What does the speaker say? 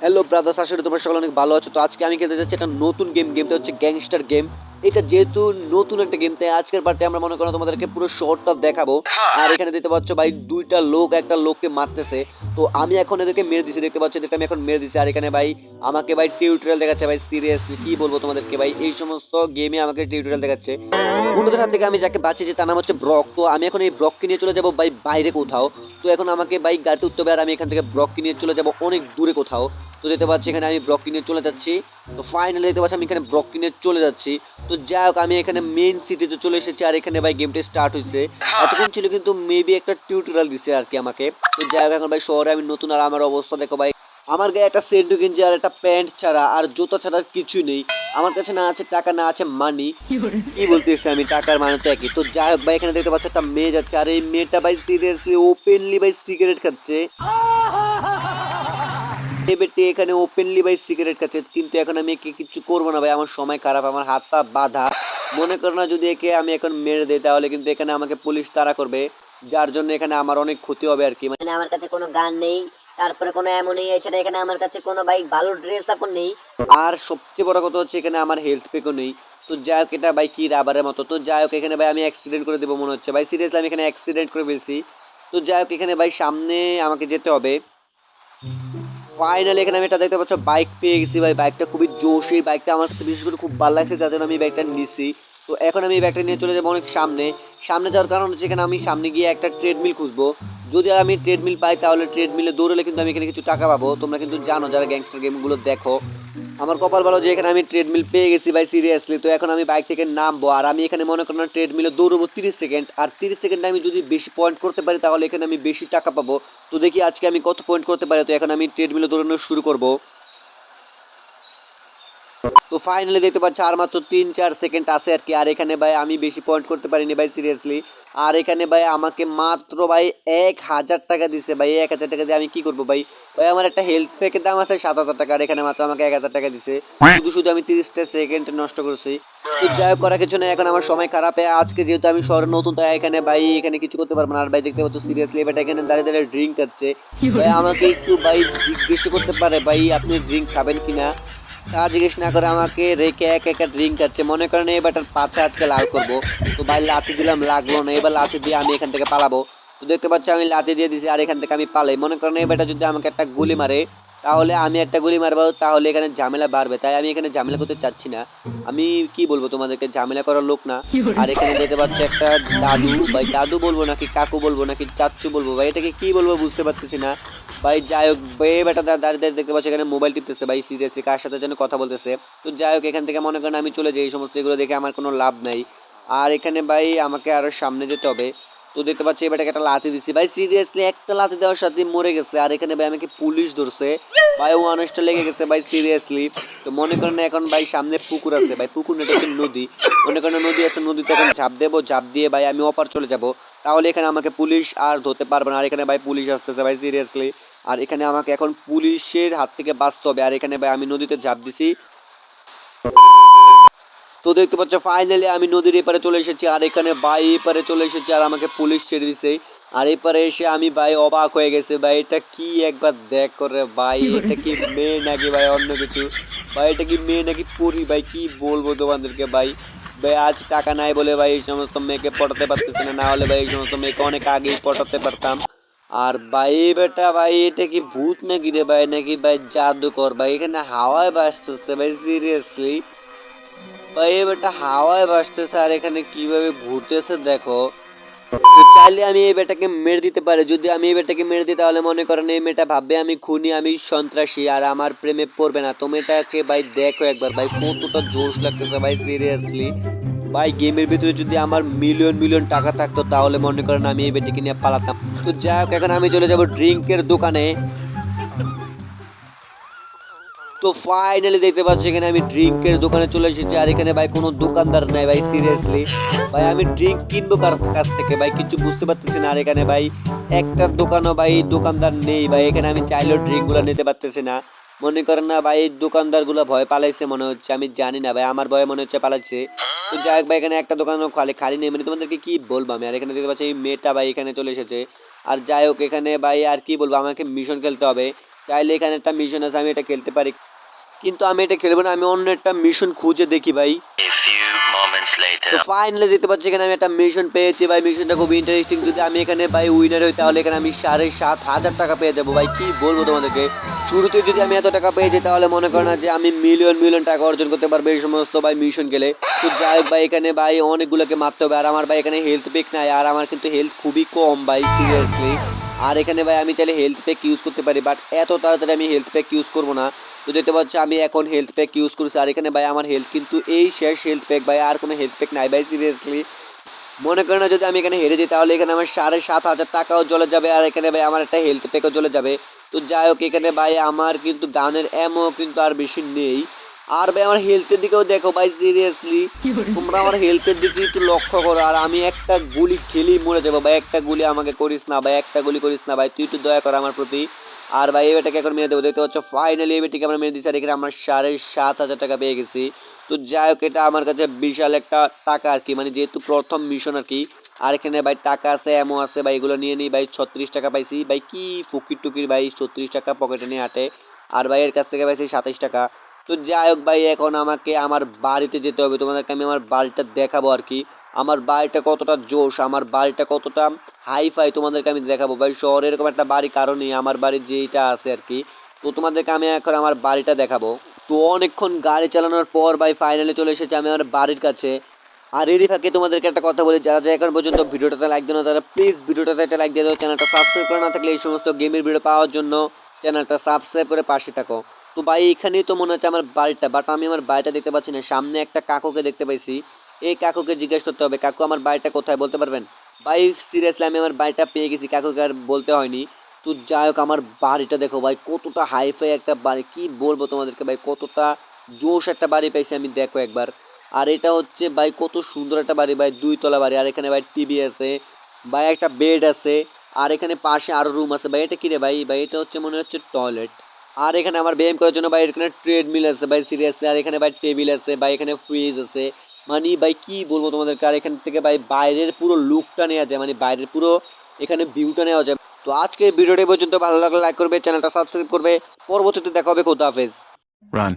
Hello brothers আসলে তোমরা সকলে অনেক ভালো আছো। তো আজকে আমি খেলতে যাচ্ছি একটা নতুন গেম গেমটা হচ্ছে গ্যাংস্টার গেম এটা যেহেতু নতুন একটা গেম তাই আজকের পার্টে আমরা মনে করো তোমাদেরকে পুরো শর্টটা দেখাবো। আর এখানে দেখতে পাচ্ছ ভাই দুইটা লোক একটা লোককে মারতেছে। তো আমি এখন এদেরকে মেরে দিছি দেখতে পাচ্ছ এদেরকে আমি এখন মেরে দিছি। আর এখানে ভাই আমাকে ভাই টিউটোরিয়াল দেখাচ্ছে ভাই সিরিয়াসলি কি বলব তোমাদেরকে ভাই? এই সমস্ত গেমে আমাকে টিউটোরিয়াল দেখাচ্ছে। বন্ধুদের হাত থেকে আমি যাকে বাঁচিয়েছি তার নাম হচ্ছে ব্রক তো আমি এখন এই ব্রককে নিয়ে চলে যাব ভাই বাইরে কোথাও। তো এখন আমাকে বাইক গাড়িতে উঠতে হবে আর আমি এখান থেকে ব্রককে নিয়ে চলে যাব অনেক দূরে কোথাও। তো দেখতে পাচ্ছি এখানে আমি ব্রককে নিয়ে চলে যাচ্ছি। তো ফাইনালি দেখতে পাচ্ছি আমি এখানে ব্রককে নিয়ে চলে যাচ্ছি। তো যাই হোক, আমি এখানে মেইন সিটিতে চলে এসেছি আর এখানে ভাই গেমটা স্টার্ট হয়েছে এতক্ষণ ছিল কিন্তু মেবি একটা টিউটোরিয়াল দিছে আর কি আমাকে। তো যাই হোক, এখন ভাই শহরে আমি নতুন আর আমার অবস্থা দেখো ভাই। আমার গায়ে একটা সেন্টু গেঞ্জি আর একটা প্যান্ট ছাড়া, আর জুতো ছাড়া কিছুই নেই। আমার কাছে না আছে টাকা, না আছে মানি কি বলতেছি আমি, টাকার মানে তো একই। তো যাই হোক ভাই, এখানে দেখতে পাচ্ছি একটা মেয়ে যাচ্ছে। আর এই মেয়েটা ভাই সিরিয়াসলি ওপেনলি ভাই সিগারেট খাচ্ছে। এই এখানে ওপেনলি ভাই সিগারেট খাচ্ছে কিন্তু এখন আমি একে কিছু করব না ভাই আমার সময় খারাপ আমার হাত পা বাঁধা। মনে করো না যদি একে আমি এখন মেরে দিই তাহলে কিন্তু এখানে আমাকে পুলিশ তাড়া করবে যার জন্য এখানে আমার অনেক ক্ষতি হবে আর কি। মানে আমার কাছে কোনো গান নেই তারপরে কোনো এমন এমনই এছাড়া এখানে আমার কাছে কোনো ভাই ভালো ড্রেস আপন নেই। আর সবচেয়ে বড় কথা হচ্ছে এখানে আমার হেলথ পেকও নেই। তো যাই হোক এটা ভাই কি রাবারের মতো। তো যাই হোক এখানে ভাই আমি অ্যাক্সিডেন্ট করে দেবো মনে হচ্ছে। ভাই সিরিয়াসলি আমি এখানে অ্যাক্সিডেন্ট করে ফেলছি। তো যাই হোক এখানে ভাই সামনে আমাকে যেতে হবে। ফাইনালি এখানে আমি এটা দেখতে পাচ্ছ বাইক পেয়ে গেছি ভাই। বাইকটা খুবই জোশ এই বাইকটা আমার কাছে বিশেষ করে খুব ভালো লাগছে, যার জন্য আমি বাইকটা নিছি। তো এখন আমি বাইকটা নিয়ে চলে যাব অনেক সামনে। সামনে যাওয়ার কারণ হচ্ছে এখানে আমি সামনে গিয়ে একটা ট্রেডমিল খুঁজবো। যদি আমি ট্রেডমিল পাই, তাহলে ট্রেডমিলে দৌড়লে কিন্তু আমি এখানে কিছু টাকা পাবো। তোমরা কিন্তু জানো, যারা গ্যাংস্টার গেমগুলো দেখো আমার কপাল ভালো যে এখানে আমি ট্রেডমিল পেয়ে গেছি ভাই সিরিয়াসলি তো এখন আমি বাইক থেকে নামবো, আর আমি এখানে মনে করেন ট্রেডমিলে দৌড়বো তিরিশ সেকেন্ড আর তিরিশ সেকেন্ডে আমি যদি বেশি পয়েন্ট করতে পারি, তাহলে এখানে আমি বেশি টাকা পাবো। তো দেখি আজকে আমি কত পয়েন্ট করতে পারি, তো এখন আমি ট্রেডমিলে দৌড়ানো শুরু করব। তো ফাইনালি দেখতে পাচ্ছি আর মাত্র তিন চার সেকেন্ড আছে আর কি। আর এখানে ভাই আমি বেশি পয়েন্ট করতে পারিনি ভাই সিরিয়াসলি আর এখানে ভাই আমাকে মাত্র ভাই এক হাজার টাকা দিছে ভাই, এক হাজার টাকা দিয়ে আমি কি করব ভাই? ভাই আমার একটা হেলথ প্যাকের দাম আছে সাত হাজার টাকা, আর এখানে মাত্র আমাকে এক হাজার টাকা দিছে। শুধু শুধু আমি তিরিশটা সেকেন্ড নষ্ট করছি। তো যাই হোক, করার কিছু না এখন আমার সময় খারাপ। হয় আজকে যেহেতু আমি শহরে নতুন, তাই এখানে ভাই এখানে কিছু করতে পারব না। আর ভাই দেখতে পাচ্ছ সিরিয়াসলি এবার এখানে দাঁড়িয়ে দাঁড়িয়ে ড্রিঙ্ক খাচ্ছে। ভাই আমাকে একটু ভাই জিজ্ঞেস করতে পারে, ভাই আপনি ড্রিঙ্ক খাবেন কিনা? তা জিজ্ঞেস না করে আমাকে রেখে এক একটা ড্রিঙ্ক আছে মনে করেন এই ব্যাটার পাছে আজকে লাল করব। তো ভাই লাথি দিলাম, লাগল না। এবার লাথি দিয়ে আমি এখান থেকে পালাবো। তো দেখতে পাচ্ছি আমি লাথি দিয়ে দিছি আর এখান থেকে আমি পালাই। মনে করেন এই ব্যাটা যদি আমাকে একটা গুলি মারে তাহলে আমি একটা গুলি মারবো তাহলে এখানে ঝামেলা বাড়বে। তাই আমি এখানে ঝামেলা করতে চাচ্ছি না। আমি কি বলব তোমাদেরকে? ঝামেলা করার লোক না। আর এখানে দেখতে পাচ্ছি একটা দাদু। ভাই দাদু বলব নাকি কাকু বলব নাকি চাচ্চু বলব? ভাই এটাকে কি বলব বুঝতে পারতেছি না। ভাই যাই হোক বে বেটা দাঁড়িয়ে দাঁড়িয়ে দেখতে পাচ্ছি এখানে মোবাইল টিপতেছে। ভাই সিরিয়াসলি কার সাথে যেন কথা বলতেছে। তো যাই হোক এখান থেকে মনে করেন আমি চলে যাই। এই সমস্ত এগুলো দেখে আমার কোনো লাভ নাই। আর এখানে ভাই আমাকে আরও সামনে যেতে হবে। তো দেখতে পাচ্ছি এবারটাকে একটা লাথি দিছি। ভাই সিরিয়াসলি একটা লাথি দেওয়ার সাথে মরে গেছে আর এখানে ভাই আমাকে পুলিশ ধরছে। ভাই ওয়ানসটা লেগে গেছে ভাই সিরিয়াসলি তো মনে করেন এখন ভাই সামনে পুকুর আছে ভাই পুকুর না, এটা হচ্ছে নদী। মনে করেন নদী আছে নদীতে এখন ঝাঁপ দেবো ঝাঁপ দিয়ে ভাই আমি অপার চলে যাব। তাহলে এখানে আমাকে পুলিশ আর ধরতে পারবে না। আর এখানে ভাই পুলিশ আসতেছে ভাই সিরিয়াসলি আর এখানে আমাকে এখন পুলিশের হাত থেকে বাঁচতে হবে। আর এখানে ভাই আমি নদীতে ঝাঁপ দিছি। তো দেখতে পাচ্ছ ফাইনালি আমি নদীর এপারে চলে এসেছি, আর এখানে ভাই এপারে চলে এসেছি আর আমাকে পুলিশ ছেড়ে দিছে। আর এপারে এসে আমি ভাই অবাক হয়ে গেছে, ভাই এটা কি একবার দেখ করে ভাই, এটা কি মেয়ে নাকি ভাই, অন্য কিছু? ভাই এটা কি মেয়ে নাকি পরি? ভাই কি বলব তোমাদেরকে ভাই? ভাই আজ টাকা নাই বলে ভাই এই সমস্ত মেয়েকে পটাতে পারতেছে না না হলে ভাই এই সমস্ত মেয়েকে অনেক আগেই পটাতে পারতাম। আর ভাই বেটা ভাই এটা কি ভূত নাকি রে ভাই? নাকি ভাই জাদুকর? ভাই এখানে হাওয়ায় বাসতেছে ভাই সিরিয়াসলি ভাই এই বেটা হাওয়ায় বাসতেছে আর এখানে কীভাবে ঘুরতেছে দেখো। তো চাইলে আমি এই বেটাকে মেরে দিতে পারি। যদি আমি এই বেটাকে মেরে দিই, তাহলে মনে করেন এই মেয়েটা ভাববে আমি খুনি, আমি সন্ত্রাসী, আর আমার প্রেমে পড়বে না। তুমি এটাকে ভাই দেখো একবার, ভাই, কতটা জোশ লাগতেছে, ভাই সিরিয়াসলি ভাই, গেমের ভিতরে যদি আমার মিলিয়ন মিলিয়ন টাকা থাকতো, তাহলে মনে করেন আমি এই বেটিকে নিয়ে পালাতাম। তো যাই হোক, এখন আমি চলে যাব ড্রিঙ্কের দোকানে। তো ফাইনালি দেখতে পাচ্ছি এখানে আমি ড্রিঙ্কের দোকানে চলে এসেছি। আর এখানে ভাই কোনো দোকানদার নাই ভাই সিরিয়াসলি ভাই, আমি ড্রিঙ্ক কিনবো কার কাছ থেকে? ভাই, কিছু বুঝতে পারতেছি না। আর এখানে ভাই, একটা দোকানও ভাই দোকানদার নেই। ভাই, এখানে আমি চাইলেও ড্রিঙ্কগুলো নিতে পারতেছি না। মনে করেন না ভাই, দোকানদারগুলো ভয় পালাইছে মনে হচ্ছে, আমি জানি না ভাই, আমার ভয়ে মনে হচ্ছে পালাচ্ছে তো যাই হোক ভাই, এখানে একটা দোকান খালি খালি নেই। মানে তোমাদেরকে কি বলব আমি? আর এখানে দেখতে পাচ্ছি এই মেয়েটা ভাই এখানে চলে এসেছে। আর যাই হোক, এখানে ভাই, আর কি বলব? আমাকে মিশন খেলতে হবে। চাইলে এখানে একটা মিশন আছে, আমি এটা খেলতে পারি। কিন্তু আমি এটা খেলব না আমি অন্য একটা মিশন খুঁজে দেখি ভাই. তো ফাইনালি দেখতে পাচ্ছি এখানে আমি একটা মিশন পেয়েছি ভাই মিশনটা খুব ইন্টারেস্টিং যদি আমি এখানে ভাই উইনার হই তাহলে এখানে আমি সাড়ে সাত হাজার টাকা পেয়ে যাব ভাই। কি বলব তোমাদেরকে? শুরুতে যদি আমি এত টাকা পেয়ে যাই তাহলে মনে করো না যে আমি মিলিয়ন মিলিয়ন টাকা অর্জন করতে পারব এই সমস্ত ভাই মিশন গেলে তো যাই হোক ভাই এখানে ভাই অনেকগুলোকে মারতে হবে। আর আমার ভাই এখানে হেলথ পেক নাই আর আমার কিন্তু হেলথ খুবই কম ভাই সিরিয়াসলি আর এখানে ভাই আমি চাইলে হেলথ প্যাক ইউজ করতে পারি বাট এত তাড়াতাড়ি আমি হেলথ প্যাক ইউজ করব না। তো দেখতে পাচ্ছি আমি এখন হেলথ প্যাক ইউজ করছি, আর এখানে ভাই আমার হেলথ কিন্তু এই শেষ হেলথ প্যাক ভাই, আর কোনো হেলথ প্যাক নাই ভাই সিরিয়াসলি মনে করেন যদি আমি এখানে হেরে যাই, তাহলে এখানে আমার সাড়ে সাত হাজার টাকাও চলে যাবে, আর এখানে ভাই আমার একটা হেলথ প্যাকও চলে যাবে। তো যাই হোক, এখানে ভাই আমার কিন্তু গানের এমও কিন্তু আর বেশি নেই। আর ভাই আমার হেলথের দিকেও দেখো ভাই সিরিয়াসলি তোমরা আমার হেলথের দিকে একটু লক্ষ্য করো আর আমি একটা গুলি খেলি মরে যাব ভাই একটা গুলি আমাকে করিস না ভাই একটা গুলি করিস না ভাই তুই একটু দয়া কর আমার প্রতি। আর ভাই এবারটাকে এখন মেরে দেবো দেখতে পাচ্ছ ফাইনালি এবারটিকে আমরা মেরে দিচ্ছি আর এখানে আমরা সাড়ে সাত হাজার টাকা পেয়ে গেছি। তো যাই হোক এটা আমার কাছে বিশাল একটা টাকা আর কি মানে যেহেতু প্রথম মিশন আর কি। আর এখানে ভাই টাকা আছে এমও আছে ভাই এগুলো নিয়ে নিই ভাই ছত্রিশ টাকা পাইছি। ভাই কি ফকির টুকির ভাই ছত্রিশ টাকা পকেটে নিয়ে হাঁটে। আর ভাই এর কাছ থেকে পাইছি সাতাইশ টাকা। তো যাই হোক ভাই, এখন আমাকে আমার বাড়িতে যেতে হবে। তোমাদেরকে আমি আমার বাড়িটা দেখাবো আর কি। আমার বাড়িটা কতটা জোশ, আমার বাড়িটা কতটা হাই ফাই তোমাদেরকে আমি দেখাবো। ভাই, শহরে এরকম একটা বাড়ি কারণেই আমার বাড়ি যেইটা আছে আর কি। তো তোমাদেরকে আমি এখন আমার বাড়িটা দেখাবো। তো অনেকক্ষণ গাড়ি চালানোর পর ভাই ফাইনালি চলে এসেছে আমি আমার বাড়ির কাছে। আর এরই ফাঁকে তোমাদেরকে একটা কথা বলি, যারা যারা এখন পর্যন্ত ভিডিওটাতে লাইক দেন তারা প্লিজ ভিডিওটাতে একটা লাইক দিয়ে দাও। চ্যানেলটা সাবস্ক্রাইব করে না থাকলে এই সমস্ত গেমের ভিডিও পাওয়ার জন্য চ্যানেলটা সাবস্ক্রাইব করে পাশে থাকো। তো ভাই, এখানেই তো মনে হচ্ছে আমার বাড়িটা বাট আমি আমার বাড়িটা দেখতে পাচ্ছি না। সামনে একটা কাকুকে দেখতে পাইছি। এই কাকুকে জিজ্ঞেস করতে হবে, কাকু আমার বাড়িটা কোথায় বলতে পারবেন? ভাই সিরিয়াসলি আমি আমার বাড়িটা পেয়ে গেছি, কাকুকে আর বলতে হয়নি। তো যাই হোক, আমার বাড়িটা দেখো ভাই, কতটা হাইফাই একটা বাড়ি, কি বলব তোমাদেরকে ভাই, কতটা জোশ একটা বাড়ি পাইছি আমি, দেখো একবার। আর এটা হচ্ছে ভাই, কত সুন্দর একটা বাড়ি ভাই দুই তলা বাড়ি, আর এখানে ভাই টিভি আছে, ভাই একটা বেড আছে, আর এখানে পাশে আরও রুম আছে। ভাই, এটা কি রে ভাই? ভাই, এটা হচ্ছে মনে হচ্ছে টয়লেট আর এখানে আমার ব্যায়াম করার জন্য ভাই এখানে ট্রেডমিল আছে ভাই সিরিয়াস আর এখানে ভাই টেবিল আছে বা এখানে ফ্রিজ আছে। মানে ভাই কি বলব তোমাদেরকে? আর এখান থেকে ভাই বাইরের পুরো লুকটা নেওয়া যায় মানে বাইরের পুরো এখানে ভিউটা নেওয়া যায়। তো আজকের ভিডিওটি পর্যন্ত, ভালো লাগলে লাইক করবে চ্যানেলটা সাবস্ক্রাইব করবে। পরবর্তীতে দেখা হবে, খোদা হাফেজ। Run.